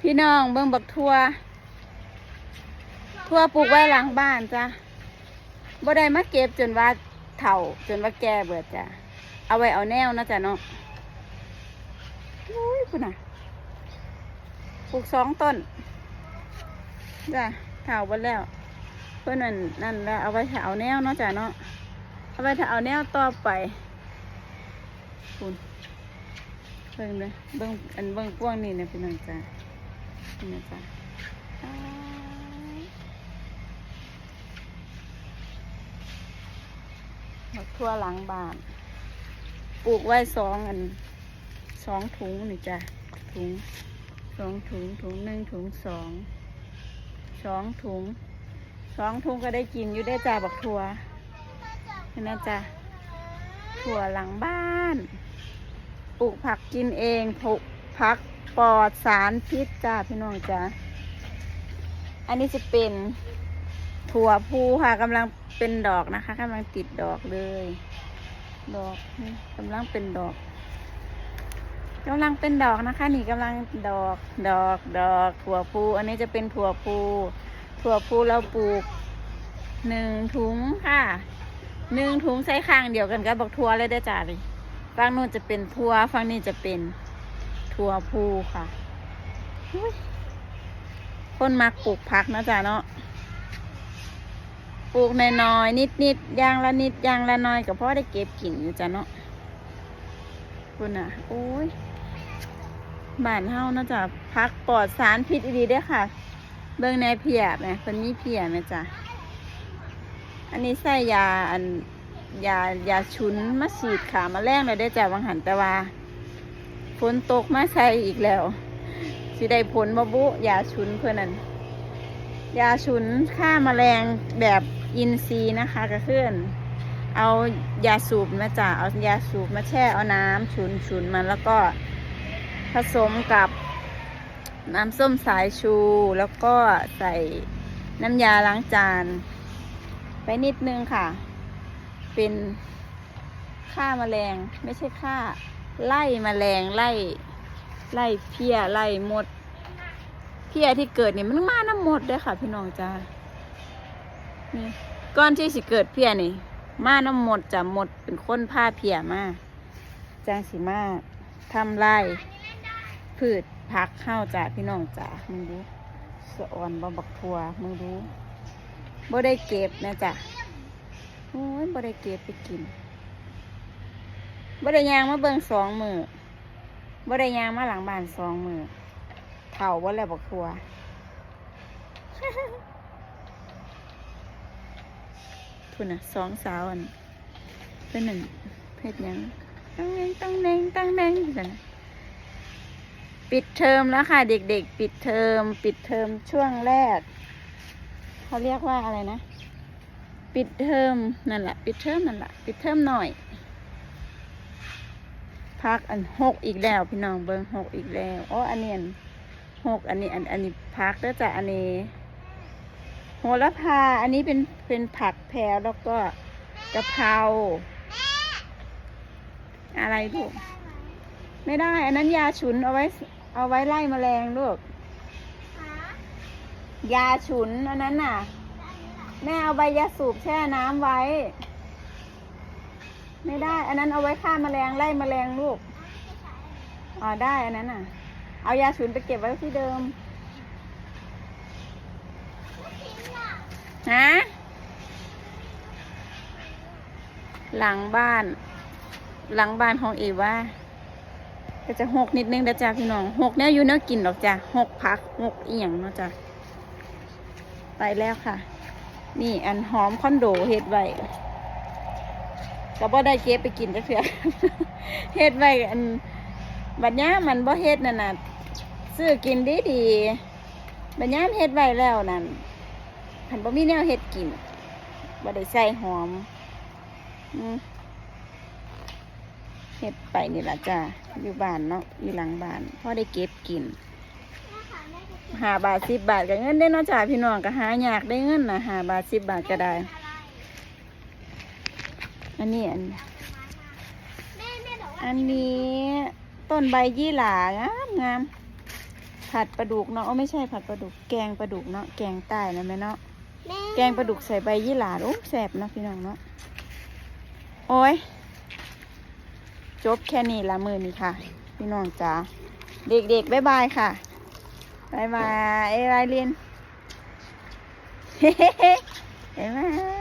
พี่น้องเบิ่งบักทั่ว ทั่วปลูกไว้หลังบ้านจ้ะบ่ได้มาเก็บจนว่าเฒ่าจนว่าแก่เบิดจ้ะ เอาไว้เอาแนวนะจ๊ะเนาะอุ้ยคุณน่ะปลูกสองต้นจ้ะเฒ่าหมดแล้ว เพื่อนนั่นนั่นแล้วเอาไว้ถ้าเอาแนวเนาะจ้ะเนาะเอาไว้ถ้าเอาแนวต่อไปคุณเบิ่งเลยเบิ่งอันเบิ่งพวงนี่นะพี่น้องจ้ะ นี่นะจ้ะอ้ายบักทั่วหลังบ้าน ปลูกไว้สองอันสองถุงนี่จ้ะ ถุงสองถุง ถุงหนึ่งถุงสอง สองถุง สองถุงก็ได้กินอยู่ได้จ้าบักทัวเห็นนะจ้ะถั่วหลังบ้าน ปลูกผักกินเองปลูกผัก ปลอดสารพิษจ้าพี่น้องจ้าอันนี้จะเป็นถั่วพูค่ะกำลังเป็นดอกนะคะกำลังติดดอกเลย ดอกกำลังเป็นดอกกำลังเป็นดอกนะคะ นี่กำลังดอกดอกดอกถั่วพูอันนี้จะเป็นถั่วพูถั่วพูเราปลูกหนึ่งถุงค่ะหนึ่งถุงใส่ข้างเดียวกันกับบักทั่วเลยได้จ้าเลยฝั่งนู้นจะเป็นทั่วฝั่งนี้จะเป็น ถั่วพูค่ะ คนมักปลูกผักนะจ๊ะเนาะ ปลูกนน้อยนิดๆอย่างละนิดย่างละน้อยก็พอได้เก็บกินอยู่จ้ะเนาะคุณน่ะ โอ้ยบ้านเฮานะจ้ะพักปลอดสารพิษดีด้อค่ะ เบิ่งในเพียไหมคนนี้เพียไหมจ้ะอันนี้ใส่ยาอันยายาชุนมาฉีดขามาแรงเลยได้จ้ะวังหันแต่ว่า ฝนตกมาใส่อีกแล้ว สิได้ผลบ่บุยาชุนเพื่อนนั้นยาฉุนฆ่าแมลงแบบอินทรีย์นะคะกระเพื่อน เอายาสูบมาจ้ะเอายาสูบมาแช่เอาน้ำฉุนฉุนมันแล้วก็ผสมกับน้ำส้มสายชู แล้วก็ใส่น้ำยาล้างจาน ไปนิดนึงค่ะ เป็นฆ่าแมลงไม่ใช่ฆ่า ไล่แมลงไล่ ไล่เพี้ยไล่มด เพียที่เกิดนี่มันมาน้ำหมดเด้อค่ะ พี่น้องจ้านี่ก้อนที่สิเกิดเพียนี่ มาน้ำหมดจะหมดเป็นคนผ้าเพียมาจางสิมาทำไรพืชผักข้าวจ้าพี่น้องจ้ามึงดูสะอ่อนบ่บักทัวมึงดูบ่ได้เก็บนะจ้ะโอ้ยบ่ได้เก็บไปกิน บ่ได้ยางมาเบิ่งสองมือบ่ได้ยางมาหลังบ้านสองมือเท่าว่าแล้วบอกทัวทุนอะสองสาวอันเป็นหนึ่งเพศยังตั้งเน่งตั้งเน่งตั้งเน่งกันนะปิดเทอมแล้วค่ะ เด็กๆ ปิดเทอมปิดเทอมช่วงแรก เขาเรียกว่าอะไรนะ ปิดเทอมนั่นแหละ ปิดเทอมนั่นแหละ ปิดเทอมหน่อย พักอันหกอีกแล้วพี่น้องเบิ้งหกอีกแล้วอ๋ออันนี้อันหกอันนี้อันอันนี้พักแล้วจะอันนี้โหระพา อันนี้เป็นเป็นผักแพรแล้วก็กะเพราอะไรลูกไม่ได้ อันนั้นยาฉุนเอาไว้ เอาไว้ไล่แมลงลูกยาฉุนอันนั้นน่ะ แม่เอาใบยาสูบแช่น้ำไว้ ไม่ได้ อันนั้นเอาไว้ฆ่าแมลงไล่แมลงลูกอ๋อได้อันนั้นน่ะ เอายาฉุนไปเก็บไว้ที่เดิมฮะหลังบ้าน หลังบ้านของเอว่าก็จะหกนิดนึงนะจ๊ะพี่น้องหกเนี่ยอยู่เนื้อกินหรอกจ้ะหกพักหกเอียงเนาะจ้ะไปแล้วค่ะ นี่อันหอมคอนโดเฮ็ดไว้ ก็บ่ได้เก็บไปกินจักเถื่อเฮ็ดไว้อันบัดนี้มันบ่เฮ็ดนั่นน่ะซื้อกินดีดีบัดนี้เฮ็ดไว้แล้วนั่นผันบ่มีแนวเฮ็ดกินบ่ได้ใส่หอมเฮ็ดไปนี่ล่ะจ้าอยู่บ้านเนาะอยู่หลังบ้านพ่อได้เก็บกินหาบาทสิบบาทก็เงินได้เนาะจ้าพี่น้องก็หายากได้เงินนะหาบาทสิบบาทก็ได้ อันนี้อัน อันนี้ต้นใบยี่หร่างามงามผัดปลาดุกเนาะโอ้ไม่ใช่ผัดปลาดุกแกงปลาดุกเนาะแกงใต้นะแม่เนาะแม่แกงปลาดุกใส่ใบยี่หร่าโอ้แสบเนาะพี่น้องเนาะโอ้ยจบแค่นี้ละมือนี้ค่ะ พี่น้องจ๋าเด็กๆบ๊ายบายค่ะบ๊ายบายเอ้ยบายเรียนเฮ้เฮ้เฮ้บ๊ายบาย